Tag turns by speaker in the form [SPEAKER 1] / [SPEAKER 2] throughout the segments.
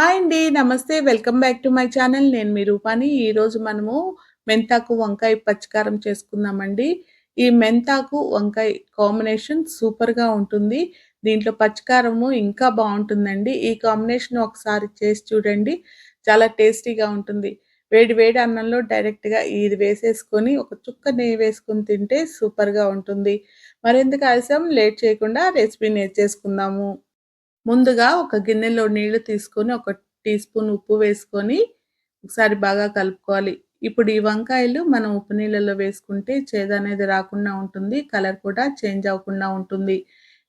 [SPEAKER 1] Hi అండి. నమస్తే. Welcome back to my channel. నేను మీ రూపాని. ఈరోజు మనము మెంతాకు వంకాయ పచ్చికారం చేసుకుందామండి. ఈ మెంతాకు వంకాయ కాంబినేషన్ సూపర్‌గా ఉంటుంది. దీంట్లో పచ్చికారము ఇంకా బాగుంటుందండి ఈ కాంబినేషన్ ఒకసారి చేసి చూడండి. చాలా టేస్టీగా ఉంటుంది. వేడి వేడి అన్నంలో డైరెక్ట్‌గా ఇది వేసేసుకొని ఒక చుక్క నెయ్యి వేసుకొని తింటే సూపర్‌గా ఉంటుంది. మరెందుకు ఆలస్యం లేట్ చేయకుండా రెసిపీ నేర్చేసుకుందాము. ముందుగా ఒక గిన్నెలో నీళ్ళు తీసుకొని ఒక టీ స్పూన్ ఉప్పు వేసుకొని ఒకసారి బాగా కలుపుకోవాలి. ఇప్పుడు ఈ వంకాయలు మనం ఉప్పు నీళ్ళలో వేసుకుంటే చేదనేది రాకుండా ఉంటుంది. కలర్ కూడా చేంజ్ అవ్వకుండా ఉంటుంది.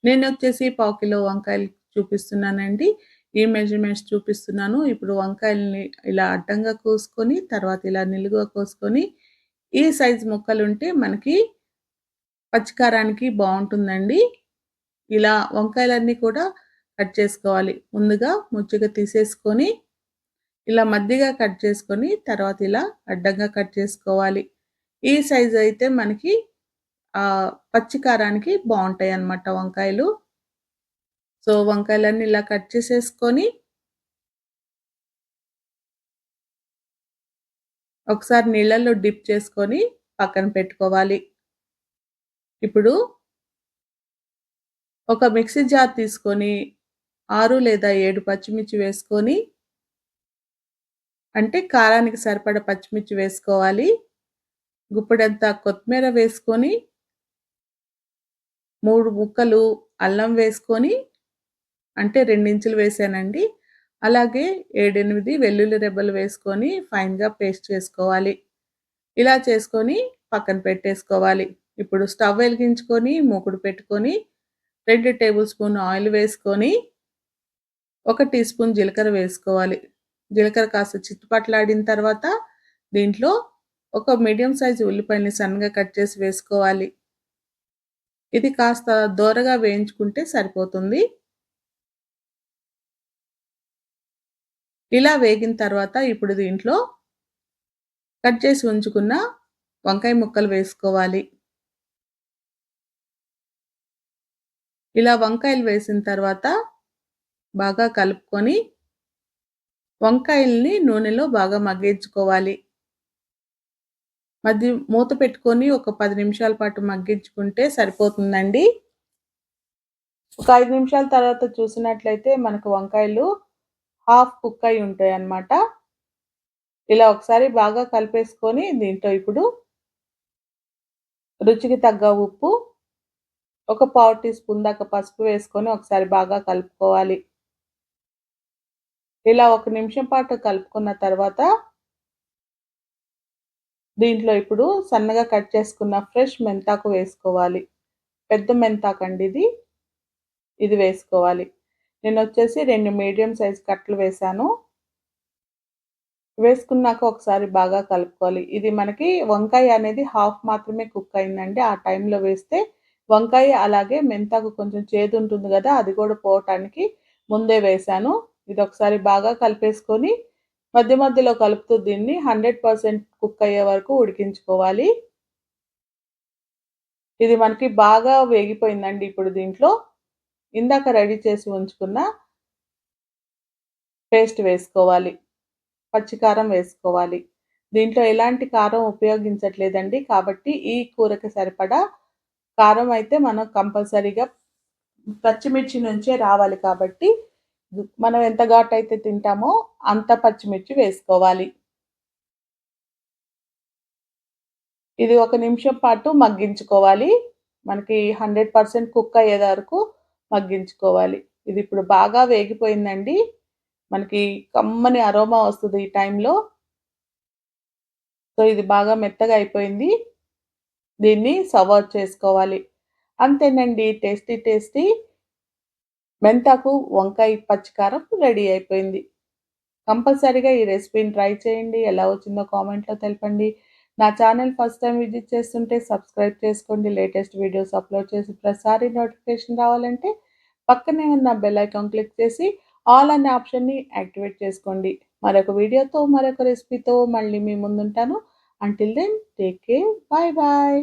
[SPEAKER 1] నేనొచ్చేసి పావు కిలో వంకాయలు చూపిస్తున్నానండి. ఈ మెజర్‌మెంట్స్ చూపిస్తున్నాను. ఇప్పుడు వంకాయల్ని ఇలా అడ్డంగా కోసుకొని తర్వాత ఇలా నిలుగుగా కోసుకొని ఈ సైజ్ ముక్కలుంటే మనకి పచ్చికారానికి బాగుంటుందండి ఇలా వంకాయలన్నీ కూడా కట్ చేసుకోవాలి. ముందుగా ముచ్చుగా తీసేసుకొని ఇలా మధ్యగా కట్ చేసుకొని తర్వాత ఇలా అడ్డంగా కట్ చేసుకోవాలి. ఈ సైజు అయితే మనకి పచ్చికారానికి బాగుంటాయి అన్నమాట వంకాయలు. సో, వంకాయలన్నీ ఇలా కట్ చేసేసుకొని ఒకసారి నీళ్ళల్లో డిప్ చేసుకొని పక్కన పెట్టుకోవాలి. ఇప్పుడు ఒక మిక్సీ జార్ తీసుకొని ఆరు లేదా ఏడు పచ్చిమిర్చి వేసుకొని అంటే కారానికి సరిపడ పచ్చిమిర్చి వేసుకోవాలి. గుప్పెడంత కొత్తిమీర వేసుకొని మూడు ముక్కలు అల్లం వేసుకొని అంటే 2 ఇంచులు వేసానండి. అలాగే 7, 8 వెల్లుల్లి రెబ్బలు వేసుకొని ఫైన్‌గా పేస్ట్ చేసుకోవాలి. ఇలా చేసుకొని పక్కన పెట్టేసుకోవాలి. ఇప్పుడు స్టవ్ వెలిగించుకొని మూకుడు పెట్టుకొని రెండు టేబుల్ స్పూన్ ఆయిల్ వేసుకొని ఒక టీ స్పూన్ జీలకర్ర వేసుకోవాలి. జీలకర్ర కాస్త చిట్టుపట్లాడిన తర్వాత దీంట్లో ఒక మీడియం సైజ్ ఉల్లిపాయని సన్నగా కట్ చేసి వేసుకోవాలి. ఇది కాస్త దోరగా వేయించుకుంటే సరిపోతుంది. ఇలా వేగిన తర్వాత ఇప్పుడు దీంట్లో కట్ చేసి ఉంచుకున్న వంకాయ ముక్కలు వేసుకోవాలి. ఇలా వంకాయలు వేసిన తర్వాత బాగా కలుపుకొని వంకాయల్ని నూనెలో బాగా మగ్గించుకోవాలి. మధ్య మూత పెట్టుకొని ఒక పది నిమిషాల పాటు మగ్గించుకుంటే సరిపోతుందండి. ఒక ఐదు నిమిషాల తర్వాత చూసినట్లయితే మనకు వంకాయలు హాఫ్ కుక్ అయి ఉంటాయి అన్నమాట ఇలా ఒకసారి బాగా కలిపేసుకొని దీంట్లో ఇప్పుడు రుచికి తగ్గ ఉప్పు, ఒక పావు టీ స్పూన్ దాకా పసుపు వేసుకొని ఒకసారి బాగా కలుపుకోవాలి. ఇలా ఒక నిమిషం పాటు కలుపుకున్న తర్వాత దీంట్లో ఇప్పుడు సన్నగా కట్ చేసుకున్న ఫ్రెష్ మెంతాకు వేసుకోవాలి. పెద్ద మెంతాకండి ఇది. ఇది వేసుకోవాలి. నేను వచ్చేసి రెండు మీడియం సైజ్ కట్టలు వేశాను. వేసుకున్నాక ఒకసారి బాగా కలుపుకోవాలి. ఇది మనకి వంకాయ అనేది హాఫ్ మాత్రమే కుక్ అయిందండి. ఆ టైంలో వేస్తే వంకాయ అలాగే మెంతాకు కొంచెం చేదు ఉంటుంది కదా అది కూడా పోవటానికి ముందే వేశాను. ఇది ఒకసారి బాగా కలిపేసుకొని మధ్య మధ్యలో కలుపుతూ దీన్ని 100% కుక్ అయ్యే వరకు ఉడికించుకోవాలి. ఇది మనకి బాగా వేగిపోయిందండి ఇప్పుడు దీంట్లో. ఇందాక రెడీ చేసి ఉంచుకున్న పేస్ట్ వేసుకోవాలి. పచ్చి కారం వేసుకోవాలి. దీంట్లో ఎలాంటి కారం ఉపయోగించట్లేదండి. కాబట్టి ఈ కూరకి సరిపడా కారం అయితే మనం కంపల్సరీగా పచ్చిమిర్చి నుంచే రావాలి కాబట్టి మనం ఎంత ఘాటు అయితే తింటామో అంత పచ్చిమిర్చి వేసుకోవాలి. ఇది ఒక నిమిషం పాటు మగ్గించుకోవాలి. మనకి 100% కుక్ అయ్యే వరకు మగ్గించుకోవాలి. ఇది ఇప్పుడు బాగా వేగిపోయిందండి. మనకి కమ్మని అరోమా వస్తుంది ఈ టైంలో. సో, ఇది బాగా మెత్తగా అయిపోయింది. దీన్ని సర్వ్ చేసుకోవాలి. అంతేనండి టేస్టీ టేస్టీ మెంతాకు వంకాయ పచ్చికారం రెడీ అయిపోయింది. కంపల్సరీగా ఈ రెసిపీని ట్రై చేయండి. ఎలా వచ్చిందో కామెంట్‌లో తెలపండి. నా ఛానల్ ఫస్ట్ టైం విజిట్ చేస్తుంటే సబ్స్క్రైబ్ చేసుకోండి. లేటెస్ట్ వీడియోస్ అప్లోడ్ చేసి ప్రతిసారి నోటిఫికేషన్ రావాలంటే పక్కనే ఉన్న బెల్ ఐకాన్ క్లిక్ చేసి ఆల్ అనే ఆప్షన్‌ని యాక్టివేట్ చేసుకోండి. మరొక వీడియోతో మరొక రెసిపీతో మళ్ళీ మీ ముందుంటాను. Until then take care. Bye bye.